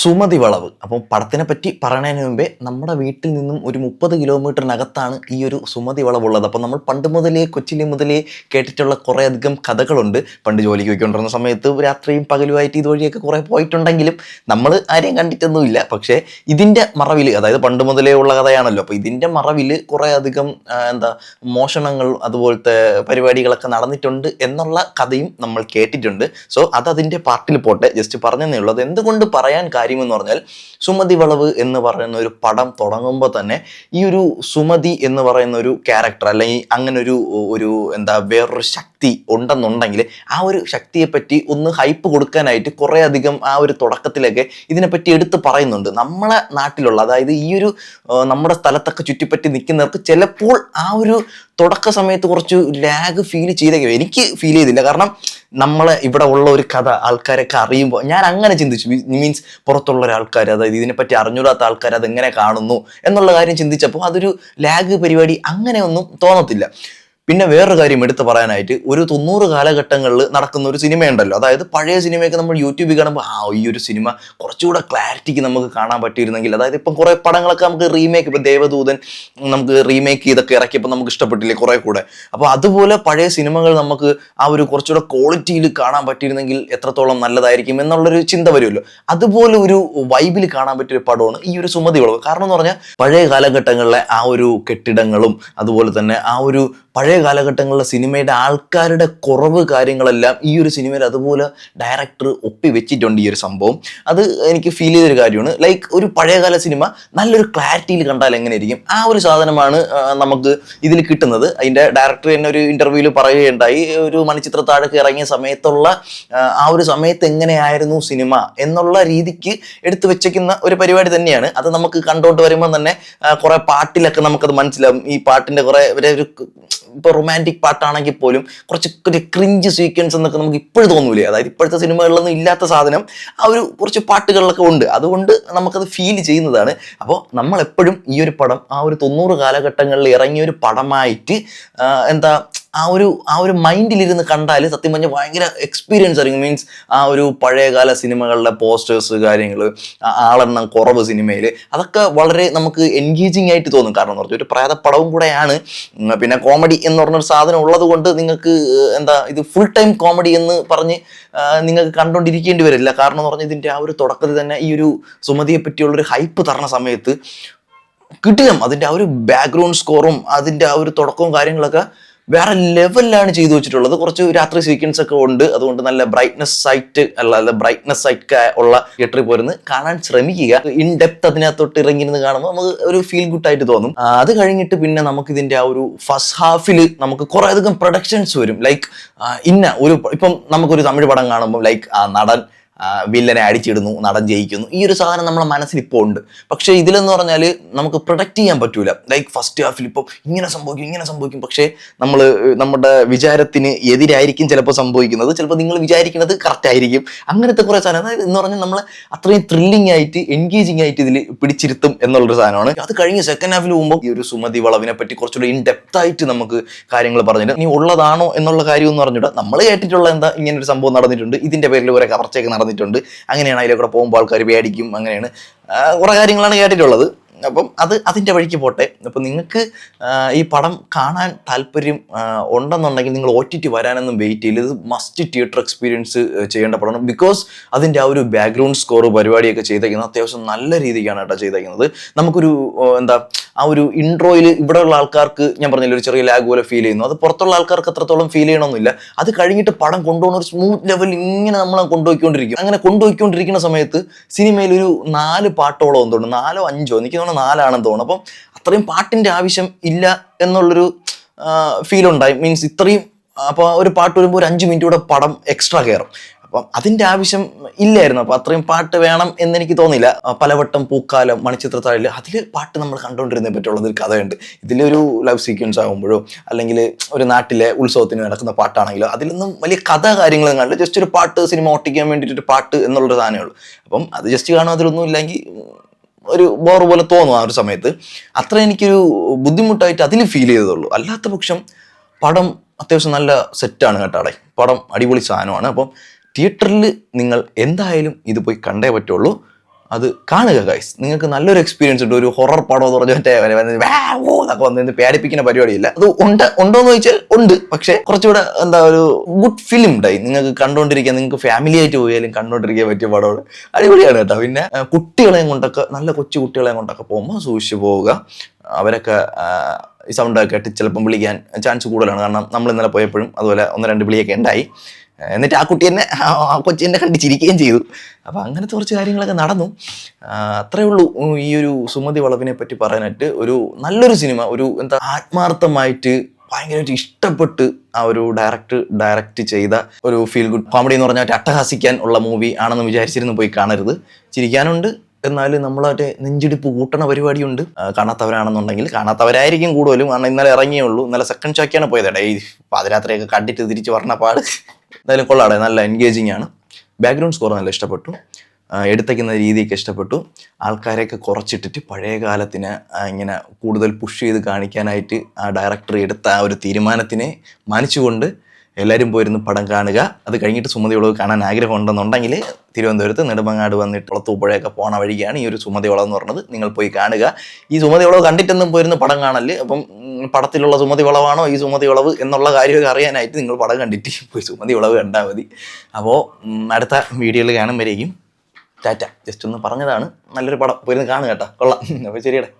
സുമതി വളവ്. അപ്പോൾ പടത്തിനെ പറ്റി പറയണതിന് മുമ്പേ നമ്മുടെ വീട്ടിൽ നിന്നും ഒരു മുപ്പത് കിലോമീറ്ററിനകത്താണ് ഈ ഒരു സുമതി വളവുള്ളത്. അപ്പോൾ നമ്മൾ പണ്ട് മുതലേ കൊച്ചിലെ മുതലേ കേട്ടിട്ടുള്ള കുറേയധികം കഥകളുണ്ട്. പണ്ട് ജോലിക്ക് പോയിക്കൊണ്ടിരുന്ന സമയത്ത് രാത്രിയും പകലുമായിട്ട് ഇതുവഴിയൊക്കെ കുറേ പോയിട്ടുണ്ടെങ്കിലും നമ്മൾ ആരെയും കണ്ടിട്ടൊന്നുമില്ല. പക്ഷേ ഇതിന്റെ മറവിൽ അതായത് പണ്ട് മുതലേ ഉള്ള കഥയാണല്ലോ. അപ്പോൾ ഇതിന്റെ മറവിൽ കുറേ അധികം എന്താ മോഷണങ്ങൾ അതുപോലത്തെ പരിപാടികളൊക്കെ നടന്നിട്ടുണ്ട് എന്നുള്ള കഥയും നമ്മൾ കേട്ടിട്ടുണ്ട്. സോ അത് പാർട്ടിൽ പോട്ടെ. ജസ്റ്റ് പറഞ്ഞതേ ഉള്ളൂ. അത് എന്തുകൊണ്ട് പറയാൻ കാര്യമെന്ന് പറഞ്ഞാൽ സുമതി വളവ് എന്ന് പറയുന്ന ഒരു പടം തുടങ്ങുമ്പോൾ തന്നെ ഈ ഒരു സുമതി എന്ന് പറയുന്ന ഒരു ക്യാരക്ടർ അല്ലെങ്കിൽ അങ്ങനെ ഒരു ഒരു എന്താ വേറൊരു ശക്തി ഉണ്ടെന്നുണ്ടെങ്കിൽ ആ ഒരു ശക്തിയെ പറ്റി ഒന്ന് ഹൈപ്പ് കൊടുക്കാനായിട്ട് കുറേ അധികം ആ ഒരു തുടക്കത്തിലൊക്കെ ഇതിനെപ്പറ്റി എടുത്ത് പറയുന്നുണ്ട്. നമ്മളെ നാട്ടിലുള്ള അതായത് ഈ ഒരു നമ്മുടെ സ്ഥലത്തൊക്കെ ചുറ്റിപ്പറ്റി നിൽക്കുന്നവർക്ക് ചിലപ്പോൾ ആ ഒരു തുടക്ക സമയത്ത് കുറച്ച് ലാഗ് ഫീൽ ചെയ്തേക്കും എനിക്ക് ഫീൽ ചെയ്തില്ല. കാരണം നമ്മളെ ഇവിടെ ഉള്ള ഒരു കഥ ആൾക്കാരൊക്കെ അറിയുമ്പോൾ ഞാൻ അങ്ങനെ ചിന്തിച്ചു. മീൻസ് പുറത്തുള്ള ഒരാൾക്കാർ അതായത് ഇതിനെപ്പറ്റി അറിഞ്ഞൂടാത്ത ആൾക്കാർ അതെങ്ങനെ കാണുന്നു എന്നുള്ള കാര്യം ചിന്തിച്ചപ്പോൾ അതൊരു ലാഗ് പരിപാടി അങ്ങനെയൊന്നും തോന്നത്തില്ല. പിന്നെ വേറൊരു കാര്യം എടുത്തു പറയാനായിട്ട് ഒരു തൊണ്ണൂറ് കാലഘട്ടങ്ങളിൽ നടക്കുന്ന ഒരു സിനിമയുണ്ടല്ലോ അതായത് പഴയ സിനിമയൊക്കെ നമ്മൾ യൂട്യൂബിൽ കാണുമ്പോൾ ആ ഈ ഒരു സിനിമ കുറച്ചുകൂടെ ക്ലാരിറ്റിക്ക് നമുക്ക് കാണാൻ പറ്റിയിരുന്നെങ്കിൽ. അതായത് ഇപ്പം കുറേ പടങ്ങളൊക്കെ നമുക്ക് റീമേക്ക് ഇപ്പം ദേവദൂതൻ നമുക്ക് റീമേക്ക് ചെയ്തൊക്കെ ഇറക്കിയപ്പോൾ നമുക്ക് ഇഷ്ടപ്പെട്ടില്ലേ കുറേ കൂടെ. അപ്പോൾ അതുപോലെ പഴയ സിനിമകൾ നമുക്ക് ആ ഒരു കുറച്ചുകൂടെ ക്വാളിറ്റിയിൽ കാണാൻ പറ്റിയിരുന്നെങ്കിൽ എത്രത്തോളം നല്ലതായിരിക്കും എന്നുള്ളൊരു ചിന്ത വരുമല്ലോ. അതുപോലെ ഒരു വൈബിൽ കാണാൻ പറ്റിയ ഒരു പടമാണ് ഈ ഒരു സുമതി വളവ്. കാരണം എന്ന് പറഞ്ഞാൽ പഴയ കാലഘട്ടങ്ങളിലെ ആ ഒരു കെട്ടിടങ്ങളും അതുപോലെ തന്നെ ആ ഒരു പഴയ കാലഘട്ടങ്ങളിലെ സിനിമയുടെ ആൾക്കാരുടെ കുറവ് കാര്യങ്ങളെല്ലാം ഈ ഒരു സിനിമയിൽ അതുപോലെ ഡയറക്ടർ ഒപ്പി വെച്ചിട്ടുണ്ട് ഈ ഒരു സംഭവം. അത് എനിക്ക് ഫീൽ ചെയ്തൊരു കാര്യമാണ്. ലൈക്ക് ഒരു പഴയകാല സിനിമ നല്ലൊരു ക്ലാരിറ്റിയിൽ കണ്ടാൽ എങ്ങനെ എങ്ങനെയിരിക്കും ആ ഒരു സാധനമാണ് നമുക്ക് ഇതിൽ കിട്ടുന്നത്. അതിന്റെ ഡയറക്ടർ തന്നെ ഒരു ഇന്റർവ്യൂവിൽ പറയുകയുണ്ടായി. ഒരു മണിച്ചിത്ര താഴേക്ക് ഇറങ്ങിയ സമയത്തുള്ള ആ, ഒരു സമയത്ത് എങ്ങനെയായിരുന്നു സിനിമ എന്നുള്ള രീതിക്ക് എടുത്തു വെച്ചേക്കുന്ന ഒരു പരിപാടി തന്നെയാണ്. അത് നമുക്ക് കണ്ടോണ്ട് വരുമ്പോൾ തന്നെ കുറെ പാട്ടിലൊക്കെ നമുക്കത് മനസ്സിലാവും. ഈ പാട്ടിന്റെ കുറെ ഒരു ഒരു ഇപ്പൊ റൊമാന്റിക് പാട്ടാണെങ്കിൽ പോലും കുറച്ച് ക്രിഞ്ച് സീക്വൻസ് എന്നൊക്കെ നമുക്ക് ഇപ്പോഴും തോന്നൂലേ? അതായത് ഇപ്പോഴത്തെ സിനിമകളിലൊന്നും ഇല്ലാത്ത സാധനം ആ ഒരു കുറച്ച് പാട്ടുകളിലൊക്കെ ഉണ്ട്. അതുകൊണ്ട് നമുക്കത് ഫീൽ ചെയ്യുന്നതാണ്. അപ്പോൾ നമ്മളെപ്പോഴും ഈ ഒരു പടം ആ ഒരു തൊണ്ണൂറ് കാലഘട്ടങ്ങളിൽ ഇറങ്ങിയ ഒരു പടമായിട്ട് എന്താ ആ ഒരു ആ ഒരു മൈൻഡിലിരുന്ന് കണ്ടാൽ സത്യം പറഞ്ഞാൽ ഭയങ്കര എക്സ്പീരിയൻസ് ആയിരിക്കും. മീൻസ് ആ ഒരു പഴയകാല സിനിമകളുടെ പോസ്റ്റേഴ്സ് കാര്യങ്ങൾ ആളെണ്ണം കുറവ് സിനിമയിൽ അതൊക്കെ വളരെ നമുക്ക് എൻഗേജിങ് ആയിട്ട് തോന്നും. കാരണം എന്ന് പറഞ്ഞാൽ ഒരു പ്രേതപ്പടവും കൂടെയാണ്. പിന്നെ കോമഡി എന്ന് പറഞ്ഞൊരു സാധനം ഉള്ളത് കൊണ്ട് നിങ്ങൾക്ക് എന്താ ഇത് ഫുൾ ടൈം കോമഡി എന്ന് പറഞ്ഞ് നിങ്ങൾക്ക് കണ്ടുകൊണ്ടിരിക്കേണ്ടി വരില്ല. കാരണം എന്ന് പറഞ്ഞാൽ ഇതിന്റെ ആ ഒരു തുടക്കത്തിൽ തന്നെ ഈ ഒരു സുമതിയെ പറ്റിയുള്ളൊരു ഹൈപ്പ് തരണ സമയത്ത് കിട്ടില്ല അതിന്റെ ആ ഒരു ബാക്ക്ഗ്രൗണ്ട് സ്കോറും അതിന്റെ ആ ഒരു തുടക്കവും കാര്യങ്ങളൊക്കെ വേറെ ലെവലിലാണ് ചെയ്തു വെച്ചിട്ടുള്ളത്. കുറച്ച് രാത്രി സീക്വൻസ് ഒക്കെ ഉണ്ട്. അതുകൊണ്ട് നല്ല ബ്രൈറ്റ്നസ് സൈറ്റ് അല്ല അല്ല ബ്രൈറ്റ്നസ് സൈറ്റ് ഉള്ള തിയേറ്ററിൽ പോരുന്ന് കാണാൻ ശ്രമിക്കുക. ഇൻ ഡെപ്ത് അതിനകത്തോട്ട് ഇറങ്ങിയിരുന്ന് കാണുമ്പോൾ നമുക്ക് ഒരു ഫീൽ ഗുഡ് ആയിട്ട് തോന്നും. അത് കഴിഞ്ഞിട്ട് പിന്നെ നമുക്ക് ഇതിന്റെ ആ ഒരു ഫസ്റ്റ് ഹാഫിൽ നമുക്ക് കുറെ അധികം പ്രൊഡക്ഷൻസ് വരും ലൈക്ക് ഇന്ന ഒരു ഇപ്പം നമുക്കൊരു തമിഴ് പടം കാണുമ്പോൾ ലൈക്ക് ആ നടൻ വില്ലനെ അടിച്ചിടുന്നു നടൻ ജയിക്കുന്നു. ഈ ഒരു സാധനം നമ്മളെ മനസ്സിൽ ഇപ്പോൾ ഉണ്ട്. പക്ഷേ ഇതിലെന്ന് പറഞ്ഞാൽ നമുക്ക് പ്രൊഡക്റ്റ് ചെയ്യാൻ പറ്റൂല. ലൈക്ക് ഫസ്റ്റ് ഹാഫിൽ ഇപ്പോൾ ഇങ്ങനെ സംഭവിക്കും ഇങ്ങനെ സംഭവിക്കും. പക്ഷേ നമ്മൾ നമ്മുടെ വിചാരത്തിന് എതിരായിരിക്കും ചിലപ്പോൾ സംഭവിക്കുന്നത്. ചിലപ്പോൾ നിങ്ങൾ വിചാരിക്കുന്നത് കറക്റ്റ് ആയിരിക്കും. അങ്ങനത്തെ കുറേ സാധനം. അതായത് എന്ന് പറഞ്ഞാൽ നമ്മൾ അത്രയും ത്രില്ലിംഗ് ആയിട്ട് എൻഗേജിങ് ആയിട്ട് ഇതിൽ പിടിച്ചിരുത്തും എന്നുള്ളൊരു സാധനമാണ്. അത് കഴിഞ്ഞ് സെക്കൻഡ് ഹാഫിൽ പോകുമ്പോൾ ഈ ഒരു സുമതി വളവിനെ പറ്റി കുറച്ചുകൂടി ഇൻ ഡെപ്ത് ആയിട്ട് നമുക്ക് കാര്യങ്ങൾ പറഞ്ഞിട്ട് ഇനി ഉള്ളതാണോ എന്നുള്ള കാര്യം എന്ന് പറഞ്ഞിട്ട് നമ്മൾ കേട്ടിട്ടുള്ള എന്താ ഇങ്ങനെ ഒരു സംഭവം നടന്നിട്ടുണ്ട്. ഇതിന്റെ പേരിൽ കുറെ കവർച്ചയൊക്കെ നടന്നിട്ടുണ്ട്. അങ്ങനെയാണ് അതിലെ കൂടെ പോകുമ്പോൾ ആൾക്കാർ പേടിക്കും. അങ്ങനെയാണ്. കുറേ കാര്യങ്ങളാണ് കേട്ടിട്ടുള്ളത്. അപ്പം അത് അതിന്റെ വഴിക്ക് പോട്ടെ. അപ്പം നിങ്ങൾക്ക് ഈ പടം കാണാൻ താല്പര്യം ഉണ്ടെന്നുണ്ടെങ്കിൽ നിങ്ങൾ ഒ ടി ടി വരാനൊന്നും വെയിറ്റ് ചെയ്യില്ല ഇത് മസ്റ്റ് തിയേറ്റർ എക്സ്പീരിയൻസ് ചെയ്യേണ്ട പടമാണ്. ബിക്കോസ് അതിന്റെ ആ ഒരു ബാക്ക്ഗ്രൗണ്ട് സ്കോർ പരിപാടിയൊക്കെ ചെയ്തേക്കുന്നത് അത്യാവശ്യം നല്ല രീതിക്കാണ് കേട്ടോ ചെയ്തേക്കുന്നത്. നമുക്കൊരു എന്താ ആ ഒരു ഇൻട്രോയിൽ ഇവിടെയുള്ള ആൾക്കാർക്ക് ഞാൻ പറഞ്ഞില്ല ഒരു ചെറിയ ലാഗ് പോലെ ഫീൽ ചെയ്യുന്നു. അത് പുറത്തുള്ള ആൾക്കാർക്ക് അത്രത്തോളം ഫീൽ ചെയ്യണമെന്നില്ല അത് കഴിഞ്ഞിട്ട് പടം കൊണ്ടുപോകുന്ന ഒരു സ്മൂത്ത് ലെവൽ ഇങ്ങനെ നമ്മളെ കൊണ്ടുപോയിക്കൊണ്ടിരിക്കും. അങ്ങനെ കൊണ്ടുപോയിക്കൊണ്ടിരിക്കുന്ന സമയത്ത് സിനിമയിൽ ഒരു നാല് പാട്ടോളം എന്തുകൊണ്ട് നാലോ അഞ്ചോ എനിക്ക് തോന്നുന്നു നാലാണെന്ന് തോന്നുന്നു. അപ്പം അത്രയും പാട്ടിന്റെ ആവശ്യം ഇല്ല എന്നുള്ളൊരു ഫീൽ ഉണ്ടായി. മീൻസ് ഇത്രയും അപ്പോൾ ഒരു പാട്ട് വരുമ്പോൾ ഒരു അഞ്ച് മിനിറ്റ് കൂടെ പടം എക്സ്ട്രാ കയറും അപ്പം അതിന്റെ ആവശ്യം ഇല്ലായിരുന്നു. അപ്പോൾ അത്രയും പാട്ട് വേണം എന്നെനിക്ക് തോന്നിയില്ല. പലവട്ടം പൂക്കാലം മണിച്ചിത്രത്താഴിൽ അതിൽ പാട്ട് നമ്മൾ കണ്ടുകൊണ്ടിരുന്നേ പറ്റുള്ളൂ. ഒരു കഥയുണ്ട്. ഇതിലൊരു ലവ് സീക്വൻസ് ആകുമ്പോഴോ അല്ലെങ്കിൽ ഒരു നാട്ടിലെ ഉത്സവത്തിന് നടക്കുന്ന പാട്ടാണെങ്കിലോ അതിലൊന്നും വലിയ കഥ കാര്യങ്ങളൊന്നും കണ്ടില്ല. ജസ്റ്റ് ഒരു പാട്ട് സിനിമ ഓട്ടിക്കാൻ വേണ്ടിയിട്ട് ഒരു പാട്ട് എന്നുള്ളൊരു സാധനമേ ഉള്ളൂ. അപ്പം അത് ജസ്റ്റ് കാണും അതിലൊന്നും ഇല്ലെങ്കിൽ ഒരു ബോർ പോലെ തോന്നും ആ ഒരു സമയത്ത്. അത്ര എനിക്കൊരു ബുദ്ധിമുട്ടായിട്ട് അതിൽ ഫീൽ ചെയ്തതുള്ളൂ. അല്ലാത്ത പക്ഷം പടം അത്യാവശ്യം നല്ല സെറ്റാണ് കേട്ടാടെ പടം അടിപൊളി സാധനമാണ്. അപ്പം തിയേറ്ററിൽ നിങ്ങൾ എന്തായാലും ഇത് പോയി കണ്ടേ പറ്റുള്ളൂ. അത് കാണുക ഗൈസ് നിങ്ങൾക്ക് നല്ലൊരു എക്സ്പീരിയൻസ് ഉണ്ട്. ഒരു ഹൊറർ പടം എന്ന് പറഞ്ഞ മറ്റേ എന്നൊക്കെ വന്ന് പേടിപ്പിക്കുന്ന പരിപാടിയില്ല. അത് ഉണ്ട് ഉണ്ടോ എന്ന് ചോദിച്ചാൽ ഉണ്ട്. പക്ഷെ കുറച്ചുകൂടെ എന്താ ഒരു ഗുഡ് ഫിലിം ഉണ്ടായി നിങ്ങൾക്ക് കണ്ടുകൊണ്ടിരിക്കാൻ നിങ്ങൾക്ക് ഫാമിലി ആയിട്ട് പോയാലും കണ്ടുകൊണ്ടിരിക്കാൻ പറ്റിയ പടമാണ്. അടിപൊളിയാണ് കേട്ടോ. പിന്നെ കുട്ടികളെയും കൊണ്ടൊക്കെ നല്ല കൊച്ചു കുട്ടികളെയും കൊണ്ടൊക്കെ പോകുമ്പോൾ സൂക്ഷിച്ചു പോവുക. അവരൊക്കെ ഈ സൗണ്ടൊക്കെ കേട്ട് ചിലപ്പം വിളിക്കാൻ ചാൻസ് കൂടുതലാണ്. കാരണം നമ്മൾ ഇന്നലെ പോയപ്പോഴും അതുപോലെ ഒന്ന് രണ്ട് വിളിയൊക്കെ ഉണ്ടായി. എന്നിട്ട് ആ കുട്ടി എന്നെ ആ കൊച്ചി എന്നെ കണ്ട് ചിരിക്കുകയും ചെയ്തു. അപ്പോൾ അങ്ങനത്തെ കുറച്ച് കാര്യങ്ങളൊക്കെ നടന്നു. അത്രേ ഉള്ളൂ ഈ ഒരു സുമതി വളവിനെ പറ്റി പറയാനായിട്ട് ഒരു നല്ലൊരു സിനിമ ഒരു എന്താ ആത്മാർത്ഥമായിട്ട് ഭയങ്കരമായിട്ട് ഇഷ്ടപ്പെട്ട് ആ ഒരു ഡയറക്റ്റ് ഡയറക്റ്റ് ചെയ്ത ഒരു ഫീൽ ഗുഡ് കോമഡി എന്ന് പറഞ്ഞാൽ അട്ടഹാസിക്കാൻ ഉള്ള മൂവി ആണെന്ന് വിചാരിച്ചിരുന്നു പോയി കാണരുത്. ചിരിക്കാനുണ്ട് എന്നാൽ നമ്മളൊരു നെഞ്ചിടിപ്പ് കൂട്ടണ പരിപാടിയുണ്ട്. കാണാത്തവരാണെന്നുണ്ടെങ്കിൽ കാണാത്തവരായിരിക്കും കൂടുതലും. കാരണം ഇന്നലെ ഇറങ്ങിയേ ഉള്ളൂ. ഇന്നലെ സെക്കൻഡ് ഷോക്കാണ് പോയത്. ഡേ പാതിരാത്രിയൊക്കെ കണ്ടിട്ട് തിരിച്ച് പറഞ്ഞ പാട്. എന്തായാലും കൊള്ളാടെ നല്ല എൻഗേജിങ് ആണ്. ബാക്ക്ഗ്രൗണ്ട് സ്കോർ നല്ല ഇഷ്ടപ്പെട്ടു. എടുത്തേക്കുന്ന രീതിയൊക്കെ ഇഷ്ടപ്പെട്ടു. ആൾക്കാരെയൊക്കെ കുറച്ചിട്ടിട്ട് പഴയ കാലത്തിന് ഇങ്ങനെ കൂടുതൽ പുഷ് ചെയ്ത് കാണിക്കാനായിട്ട് ആ ഡയറക്ടർ എടുത്ത ആ ഒരു തീരുമാനത്തിനെ മാനിച്ചുകൊണ്ട് എല്ലാവരും പോയിരുന്ന് പടം കാണുക. അത് കഴിഞ്ഞിട്ട് സുമതിയുള്ളത് കാണാൻ ആഗ്രഹം ഉണ്ടെന്നുണ്ടെങ്കിൽ തിരുവനന്തപുരത്ത് നെടുമങ്ങാട് വന്നിട്ട് ഉളത്തൂപ്പുഴയൊക്കെ പോണ വഴിയാണ് ഈ ഒരു സുമതി എന്ന് പറഞ്ഞത്. നിങ്ങൾ പോയി കാണുക. ഈ സുമതിയുളവ് കണ്ടിട്ടൊന്നും പോയിരുന്ന് പടം കാണൽ. അപ്പം പടത്തിലുള്ള സുമതി ഉളവാണോ ഈ സുമതി ഉളവ് എന്നുള്ള കാര്യമൊക്കെ അറിയാനായിട്ട് നിങ്ങൾ പടം കണ്ടിട്ട് പോയി സുമതി ഉളവ് കണ്ടാൽ മതി. അപ്പോൾ അടുത്ത വീഡിയോയിൽ കാണുമ്പോഴേക്കും ടാറ്റ. ജസ്റ്റ് ഒന്ന് പറഞ്ഞതാണ്. നല്ലൊരു പടം പോയിരുന്ന് കാണുക കേട്ടോ. കൊള്ളാം. അപ്പോൾ ശരിയടേ.